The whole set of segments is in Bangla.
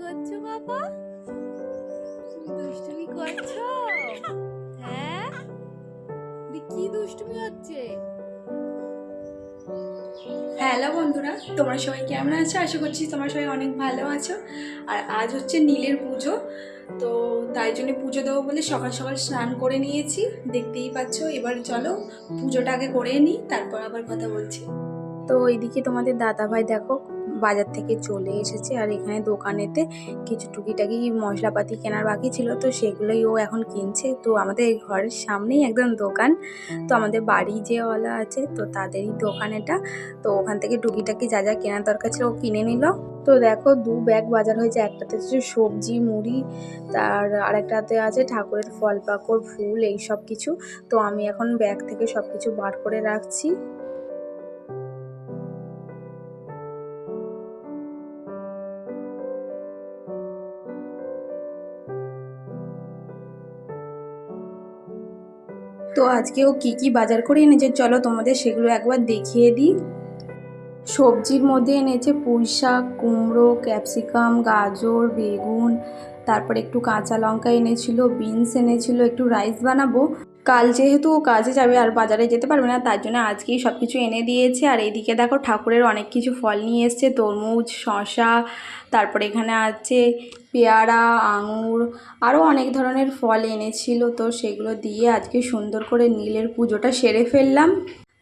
বাবা? দুষ্টুমি করছ? হ্যাঁ? কি দুষ্টুমি হচ্ছে? হ্যালো বন্ধুরা তোমরা সবাই কেমন আছো? আশা করছি তোমরা সবাই অনেক ভালো আছো। আর আজ হচ্ছে নীলের পুজো তো তাই জন্য পুজো দেবো বলে সকাল সকাল স্নান করে নিয়েছি। দেখতেই পাচ্ছ এবার চলো পুজোটা আগে করে নিই তারপর আবার কথা বলছি। তো এইদিকে তোমাদের দাদা ভাই দেখো বাজার থেকে চলে এসেছে আর এখানে দোকানেতে কিছু টুকিটাকি মশলাপাতি কেনার বাকি ছিল, তো সেগুলোই ও এখন কিনছে। তো আমাদের ঘরের সামনেই একদম দোকান। তো আমাদের বাড়ি যে ওয়ালা আছে, তো তাদেরই দোকান এটা। তো ওখান থেকে টুকিটাকি যা যা কেনার দরকার ছিল ও কিনে নিল। তো দেখো দু ব্যাগ বাজার হয়েছে, একটাতে হচ্ছে সবজি, মুড়ি, তার আরেকটাতে আছে ঠাকুরের ফল পাকড় ফুল এই সব কিছু। তো আমি এখন ব্যাগ থেকে সব কিছু বার করে রাখছি। তো আজকে ও কী কী বাজার করে এনেছে? চলো তোমাদের সেগুলো একবার দেখিয়ে দিই। সবজির মধ্যে এনেছে পুঁই শাক, কুমড়ো, ক্যাপসিকাম, গাজর, বেগুন, তারপরে একটু কাঁচা লঙ্কা এনেছিল, বিনস এনেছিল, একটু রাইস বানাবো। কাল যেহেতু ও কাজে যাবে আর বাজারে যেতে পারবে না, তার জন্য আজকেই সব কিছু এনে দিয়েছে। আর এইদিকে দেখো ঠাকুরের অনেক কিছু ফল নিয়ে এসছে, তরমুজ শশা তারপরে এখানে আছে পেয়ারা, আঙুর আরও অনেক ধরনের ফল এনেছিল। তো সেগুলো দিয়ে আজকে সুন্দর করে নীলের পুজোটা সেরে ফেললাম।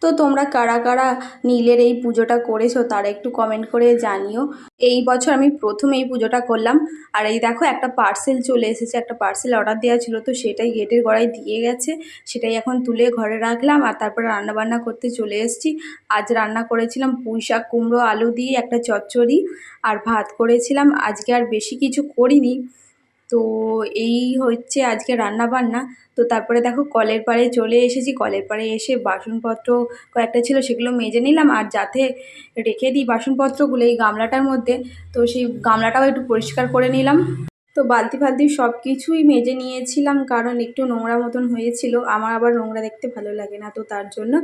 তো তোমরা কারা কারা নীলের এই পুজোটা করেছ তারা একটু কমেন্ট করে জানিও। এই বছর আমি প্রথম এই পুজোটা করলাম, আর এই দেখো একটা পার্সেল চলে এসেছে, একটা পার্সেল অর্ডার দেওয়া ছিল তো সেটাই গেটের গড়ায় দিয়ে গেছে, সেটাই এখন তুলে ঘরে রাখলাম আর তারপরে রান্নাবান্না করতে চলে এসেছি। আজ রান্না করেছিলাম পুঁই শাক, কুমড়ো, আলু দিয়ে একটা চচ্চড়ি আর ভাত করেছিলাম। আজকে আর বেশি কিছু করিনি। তো এই হচ্ছে আজকে রান্না বান্না তো তারপরে দেখো কলের পাড়ে চলে এসেছি। কলের পাড়ে এসে বাসনপত্র কয়েকটা ছিল সেগুলো মেজে নিলাম আর যাতে রেখে দিই বাসনপত্রগুলো এই গামলাটার মধ্যে, তো সেই গামলাটাও একটু পরিষ্কার করে নিলাম। তো বালতি ফালতি সব কিছুই মেজে নিয়েছিলাম, কারণ একটু নোংরা মতন হয়েছিল। আমার আবার নোংরা দেখতে ভালো লাগে না, তো তার জন্য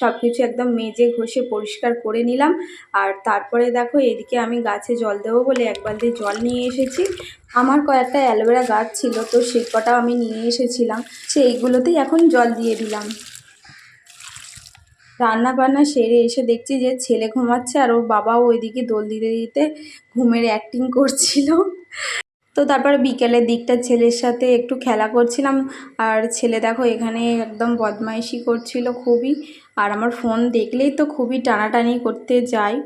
সব কিছু একদম মেজে ঘষে পরিষ্কার করে নিলাম। আর তারপরে দেখো, এদিকে আমি গাছে জল দেবো বলে এক বালতি জল নিয়ে এসেছি। আমার কয়েকটা অ্যালোভেরা গাছ ছিল, তো সেই কটাও আমি নিয়ে এসেছিলাম। সেইগুলোতেই এখন জল দিয়ে দিলাম। রান্না বান্না সেরে এসে দেখছি যে ছেলে ঘুমাচ্ছে আর ওর বাবাও ওইদিকে দোল দিতে দিতে ঘুমের অ্যাক্টিং করছিল। তো তারপর বিকেলের দিকটা ছেলের সাথে একটু খেলা করছিলাম। আর ছেলে দেখো এখানে একদম বদমাইশি করছিল খুবই। আর আমার ফোন দেখলেই তো খুবই টানাটানি করতে যায়।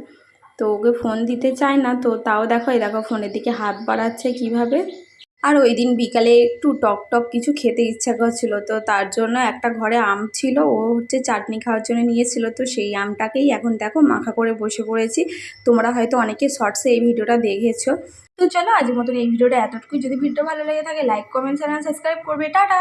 তো ওকে ফোন দিতে চায় না, তো তাও দেখো, এই দেখো ফোনের দিকে হাত বাড়াচ্ছে কীভাবে। আর ওই দিন বিকালে একটু টক টক কিছু খেতে ইচ্ছা করছিল, তো তার জন্য একটা ঘরে আম ছিল, ও হচ্ছে চাটনি খাওয়ার জন্য নিয়েছিল, তো সেই আমটাকেই এখন দেখো মাখা করে বসে পড়েছি। তোমরা হয়তো অনেকে শর্টসে এই ভিডিওটা দেখেছ। তো চলো আজ মতন এই ভিডিওটা এতটুকুই। যদি ভিডিও ভালো লেগে থাকে লাইক কমেন্ট চ্যানেল সাবস্ক্রাইব করবে। টাটা!